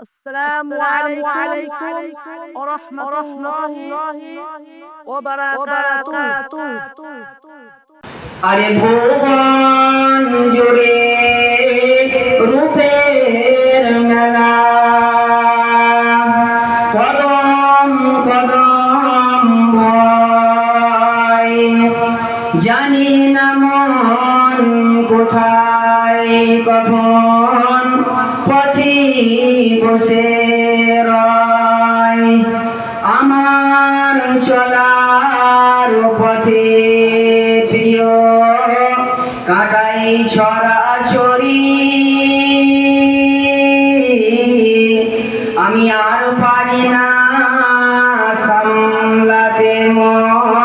السلام عليكم ورحمة الله وبركاته আরে ভুবন জুড়ে রূপের মেলা কদম কদম বসে আমার চলার পথে প্রিয় কাটাই ছড়া ছড়ি। আমি আর পারি না সামলাতে মন।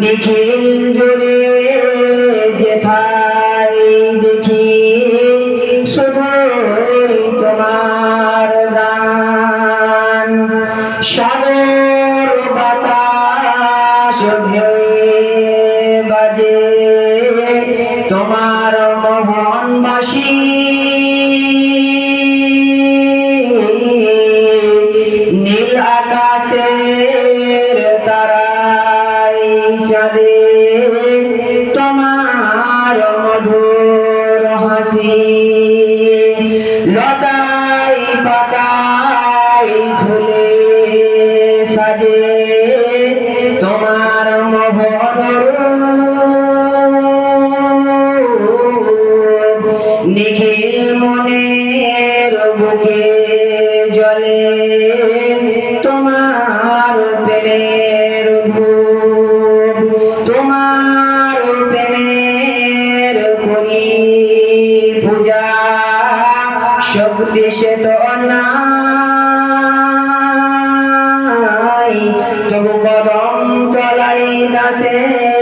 নিখিল জুড়ে যেথায় দেখি শুধু তোমার গান। সাগর বাতাস ঢেউ বাজে তোমার চাঁদে তোমার মধুর হাসি লতাই পাতাই ফুলে সাজে তোমার মোহন নিখিল মনের বুকে জলে শক্তি সে তো নাই তবু কদম তলাই দাসের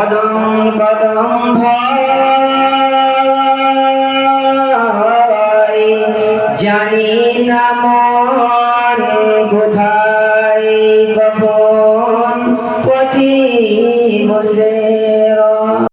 কদম কদম ভয়।